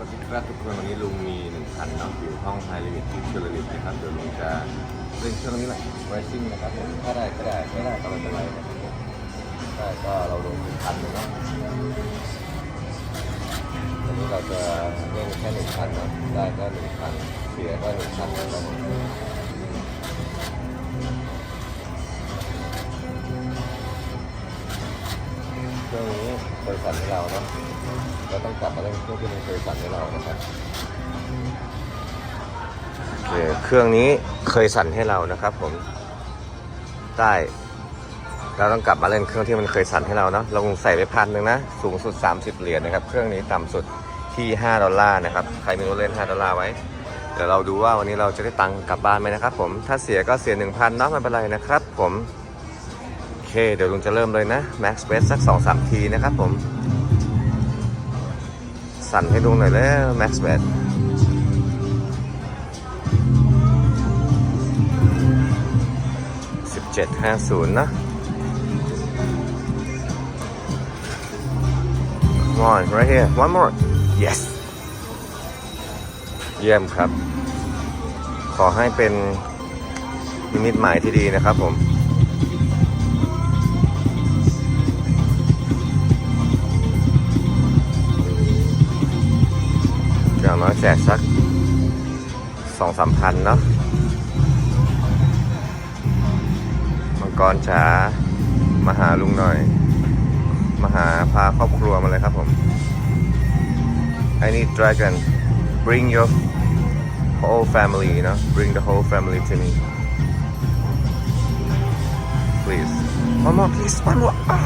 วัสดีครับทุกคนวันนี้ลุงมีหนึ่งคันเนาะอยู่ห้องไฮลิมิตที่เชลลิตนะครับเดี๋ยวลุงจะเล่นเครื่องนี้แหละไรซิ่งนะครับผมถ้าได้ก็ได้ไม่ได้ก็ไม่เป็นไรนะครับได้ก็เราลงหนึ่งคันเลยเนาะวันนี้เราจะเล่นแค่หนึ่งคันเนาะได้ก็หนึ่งคันเสียก็หนึ่งคันนะครับเครื่องนี้เคยสั่นให้เราเนาะ เราต้องกลับมาเล่นเครื่องที่มันเคยสั่นให้เรานะครับโอเคเครื่องนี้เคยสั่นให้เรานะครับ ผมได้เราต้องกลับมาเล่นเครื่องที่มันเคยสั่นให้เราเนาะลงใส่ไปพันหนึ่งนะ สูงสุด 30 เหรียญนะครับ เครื่องนี้ต่ำสุดที่ 5 ดอลลาร์นะครับ ใครไม่รู้เล่น 5 ดอลลาร์ไว้ เดี๋ยวเราดูว่าวันนี้เราจะได้ตังค์กลับบ้านไหมนะครับผม ถ้าเสียก็เสีย 1,000เนาะไม่เป็นไรนะครับผม โอเค เดี๋ยวลุงจะเริ่มเลยนะ Max b e s สัก 2-3 ทีนะครับผม สั่นให้ดูหน่อยแล้ว Max b e t 1750นะ Come on right here one more yes เยี่ยมครับ ขอให้เป็นนิมิตหมายที่ดีนะครับผม แจกสักสองสามพันเนาะมังกรจ๋ามาหาลุงหน่อย มาหาพาครอบครัวมาเลยครับผม I need dragon bring your whole family เนาะ bring the whole family to me please one more please one more อ่า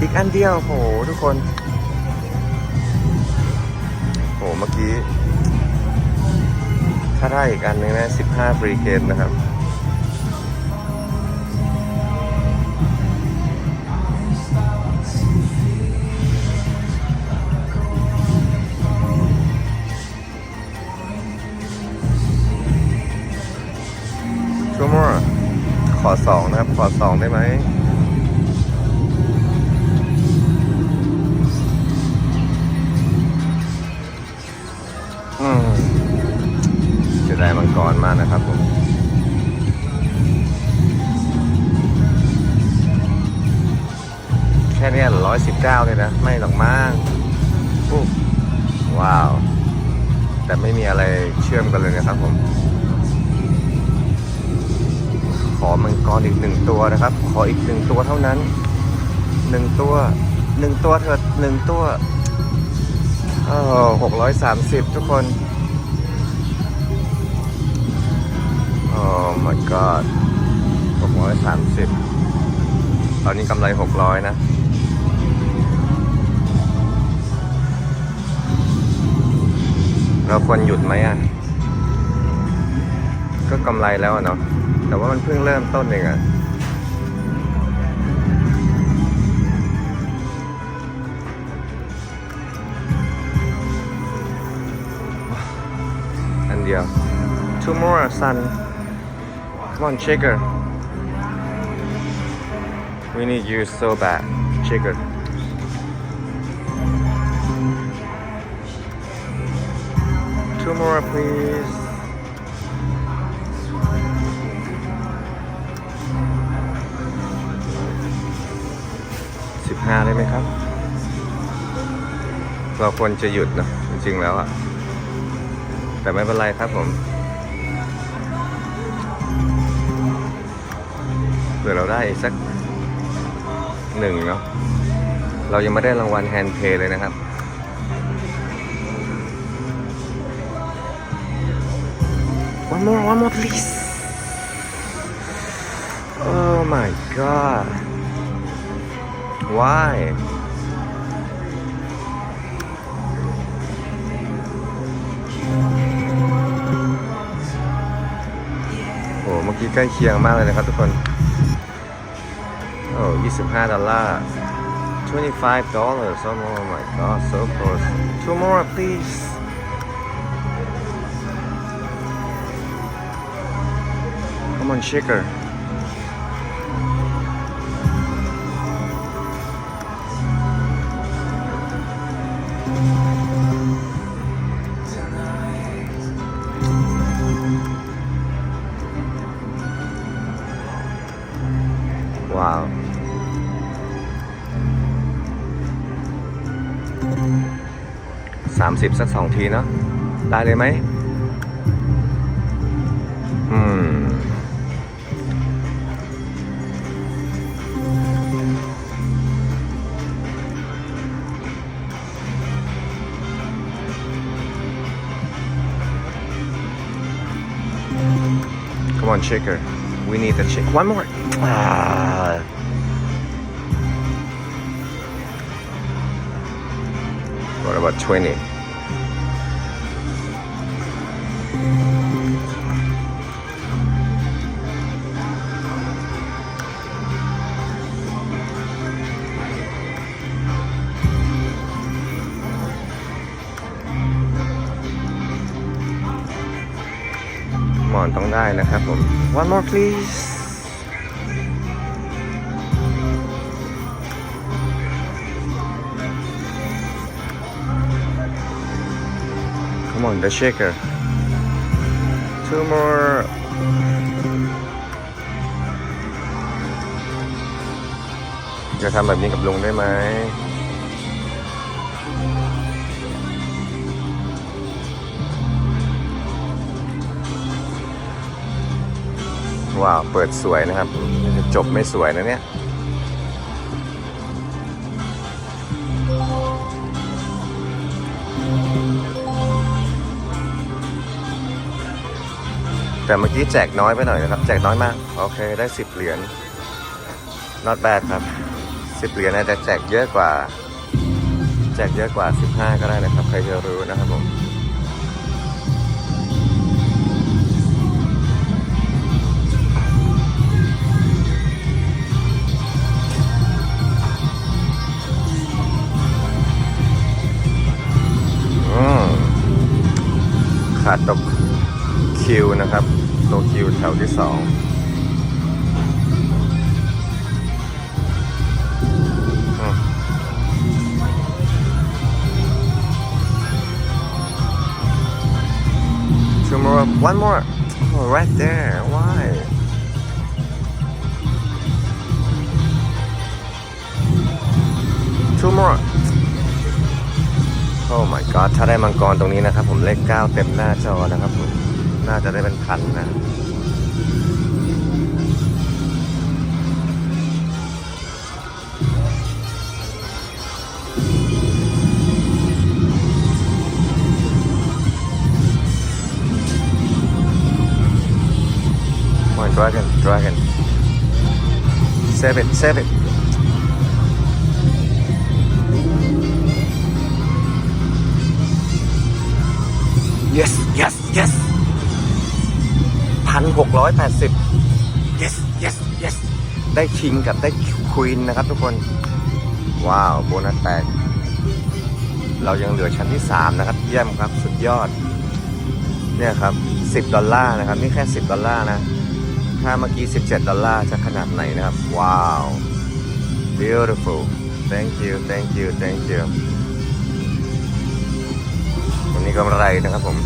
อีกอันเดียวโหทุกคนโอ้เมื่อกี้ ถ้าได้อีกอันนึงนะ15ฟรีเกมนะครับ ชั่วโมงขอสองนะครับ ขอสองได้ไหม นะครับผมแค่นี้ร้อยสิบเก้าเลยนะ ไม่หรอกมากปุ๊บว้าว แต่ไม่มีอะไรเชื่อมกันเลยนะครับผม ขอมังกรอีกหนึ่งตัวนะครับ ขออีกหนึ่งตัวเท่านั้นหนึ่งตัวหนึ่งตัวเถิดหนึ่งตัวเออหกร้อยสามสิบทุกคน my god หกร้อยสามสิบตอนนี้กำไรหกร้อยนะเราควรหยุดไหมอะ ก็กำไรแล้วเนาะ แต่ว่ามันเพิ่งเริ่มต้นเองอะ อันเดียว two more son come on shaker we need you so bad shaker two more please สิบห้าได้ไหมครับ เราควรจะหยุดนะจริงๆแล้วอะแต่ไม่เป็นไรครับผม เผื่อเราได้อีกสักหนึ่งเนาะเรายังไม่ได้รางวัลแฮนด์เพย์เลยนะครับ one more one more please oh my god why โอ้เมื่อกี้ใกล้เคียงมากเลยนะครับทุกคน Oh, 25 dollars. 25 dollars. Oh my god, so close. Two more, please. Come on, shaker. 30 สักสองทีเนาะ ได้เลยไหม อืม Come on, shaker. We need the shake. One more. Ah. about 20? Come on ต้องได้นะครับผม One more please Come on the shaker Two more จะทำแบบนี้กับลุงได้ไหมว้าวเปิดสวยนะครับ จบไม่สวยนะเนี่ย แต่เมื่อกี้แจกน้อยไปหน่อยนะครับ แจกน้อยมาก โอเค ได้ 10 เหรียญ not bad ครับ 10 เหรียญนะแต่แจกเยอะกว่า แจกเยอะกว่า 15 ก็ได้นะครับ ใครจะรู้นะครับผมอืมขาดตกคิวนะครับ ตัวคิวแถวที่สองอืม Two more one more oh right there why two more Oh my god ถ้าได้มังกรตรงนี้นะครับ ผมเลข9เต็มหน้าจอนะครับผม น่าจะได้เป็นพันนะ Come on, dragon, dragon. Save it, save it. Yes, yes, yes. พันหกร้อยแปดสิบ yes yes yes ได้คิงกับได้ควีนนะครับทุกคน ว้าว โบนัสแตก เรายังเหลือชั้นที่ 3 นะครับ เยี่ยมครับสุดยอด เนี่ยครับ 10 ดอลลาร์นะครับ นี่แค่ 10 ดอลลาร์นะ ถ้าเมื่อกี้ 17 ดอลลาร์จะขนาดไหนนะครับ ว้าว beautiful thank you thank you thank you วันนี้กำไรนะครับผม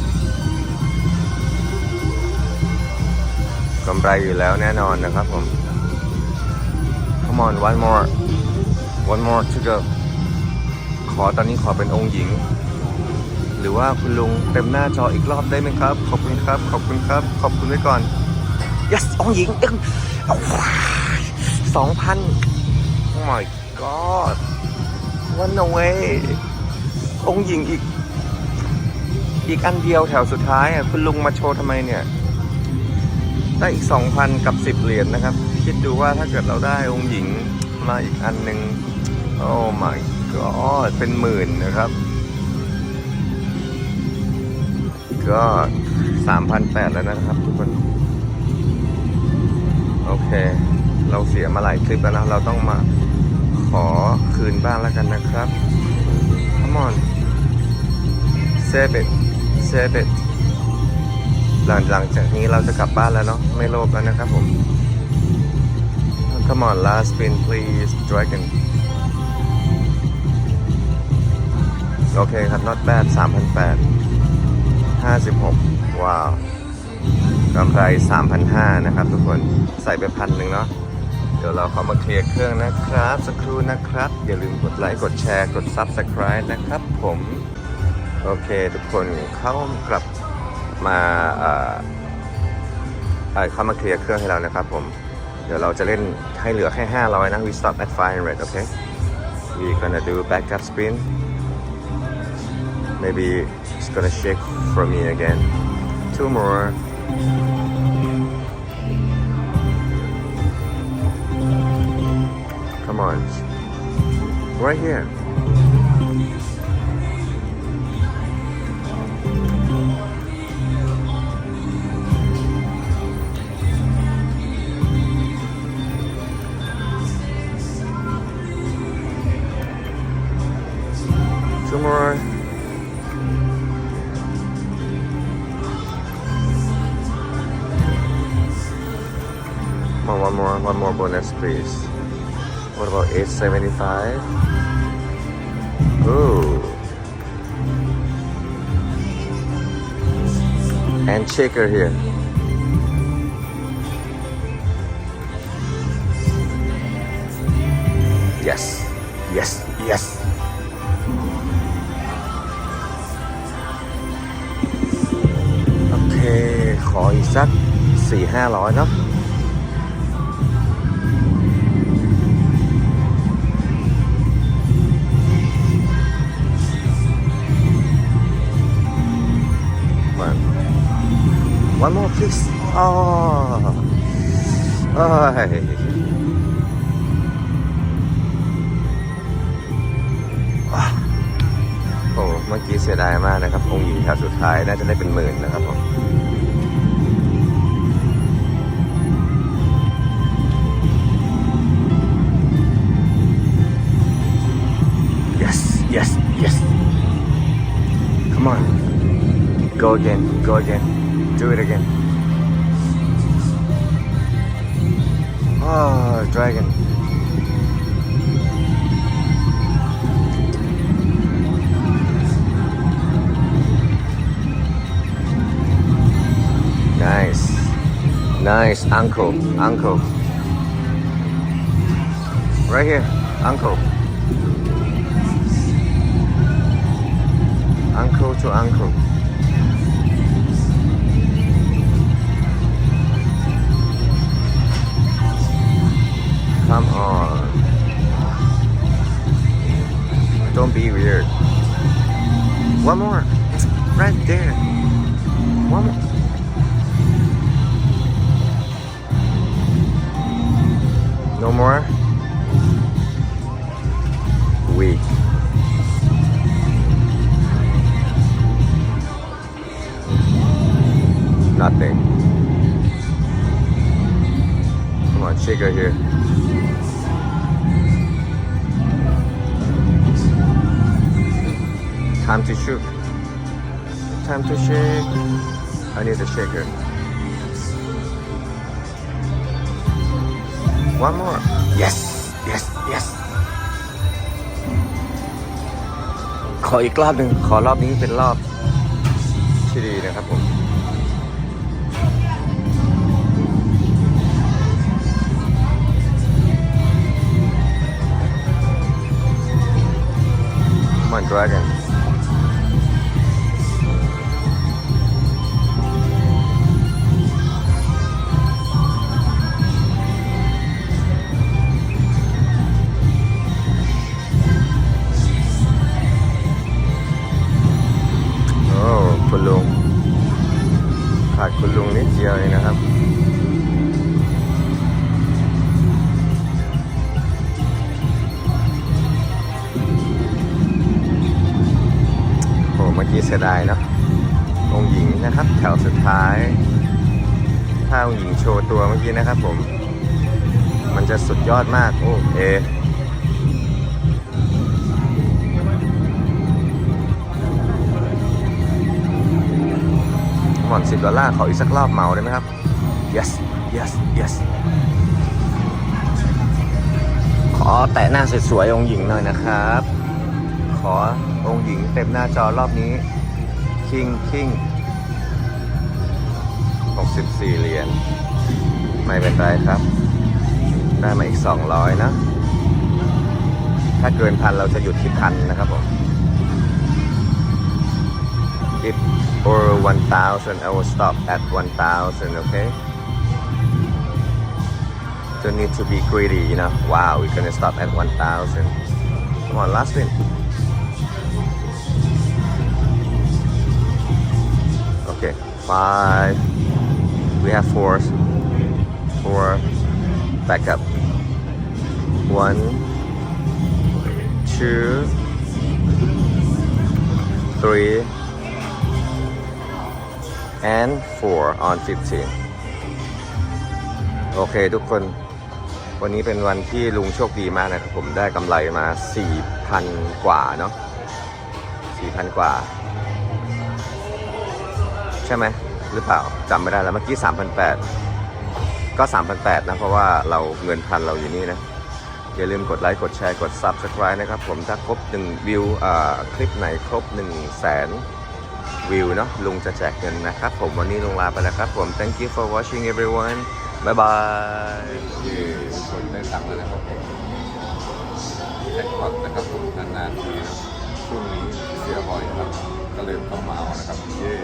กำไรอยู่แล้วแน่นอนนะครับผม come on one more one more to go ขอตอนนี้ขอเป็นองค์หญิง หรือว่าคุณลุงเต็มหน้าจออีกรอบได้ไหมครับ ขอบคุณครับ ขอบคุณครับ ขอบคุณไว้ก่อน yes องค์หญิงเอ็งสองพัน oh my god one away องค์หญิงอีก อีกอันเดียวแถวสุดท้ายอะคุณลุงมาโชว์ทำไมเนี่ย ได้อีก 2,000 กับ 10 เหรียญนะครับ คิดดูว่าถ้าเกิดเราได้องค์หญิงมาอีกอันหนึ่งโอ้ my god เป็นหมื่นนะครับ ก็3,800 แล้วนะครับทุกคน โอเค เราเสียมาหลายคลิปแล้วนะ เราต้องมาขอคืนบ้างแล้วกันนะครับ Come on save it save it หลังหลังจากนี้เราจะกลับบ้านแล้วเนาะไม่โลภแล้วนะครับผม Come on last spin please dragon โอเคครับ not bad 3,800 56 ว้าวกำไร 3,500 นะครับทุกคนใส่ไปพันหนึ่งเนาะเดี๋ยวเราขอมาเคลียร์เครื่องนะครับ สักครู่นะครับ อย่าลืมกดไลค์กดแชร์กด Subscribe นะครับผม โอเค ทุกคนเข้ากลับ มาเอ่อเข้ามาเคลียร์เครื่องให้เรานะครับผม เดี๋ยวเราจะเล่นให้เหลือแค่ 500 นะ we stop at 500 okay we gonna do backup spin maybe it's gonna shake for me again two more come on right here more one more, one more bonus, please. What about 875? Ooh. And shaker here. Yes, yes, yes. ออีกสักสี่ห้าร้อยเนาะ One. One more, please. Oh. เอ้ยอะโอ้เมื่อกี้เสียดายมากนะครับองค์หญิงแถวสุดท้ายน่าจะได้เป็นหมื่นนะครับผม go again. Do it again. Oh, dragon. Nice. Nice, uncle, uncle. Right here, uncle. Uncle to uncle. Come on. Don't be weird. One more. Right there. One more. No more? Weak. Nothing. Come on, shake shaker here. Time to shoot. Time to shake. I need a shaker. One more. Yes, yes, yes. ขออีกรอบหนึ่งขอรอบนี้เป็นรอบที่ดีนะครับผม Come on, dragon. เมื่อกี้เสียดายเนาะองหญิงนะครับแถวสุดท้ายถ้าองหญิงโชว์ตัวเมื่อกี้นะครับผม มันจะสุดยอดมาก โอ้เอหมอนสิบดอลลาร์ขออีกสักรอบเมาได้ไหมครับ yes yes yes ขอแตะหน้าสวยๆองหญิงหน่อยนะครับ ขอองค์หญิงเต็มหน้าจอรอบนี้ คิงคิง64 เหรียญ ไม่เป็นไรครับ ได้มาอีก 200 นะ ถ้าเกินพันเราจะหยุดที่พันนะครับผม it or 1000 I will stop at 1000 okay don't need to be greedy you know wow we're gonna stop at 1000 come on last spin five we have four four back up one two three and four on 15โอเค ทุกคน วันนี้เป็นวันที่ลุงโชคดีมากนะครับ ผมได้กำไรมา 4,000 กว่าเนาะ4,000 กว่า ใช่ไหมหรือเปล่าจำไม่ได้แล้วเมื่อกี้3,800 ก็ 3,800 นะ เพราะว่าเราเงินพันเราอยู่นี่นะ อย่าลืมกดไลค์ กดแชร์ กด Subscribe นะครับผมถ้าครบ 1 วิวคลิปไหนครบ 1 0 0 0 0แสนวิวเนาะลุงจะแจกเงินนะครับผมวันนี้ลุงลาไปแล้วครับผม thank you for watching everyone bye bye ทุกคนได้ตังค์แล้วนะครับผมแจ็คพอตนะครับผมนานๆทีนะช่วงนี้เสียบ่อยครับ ก็เลยต้องมาเอานะครับเย้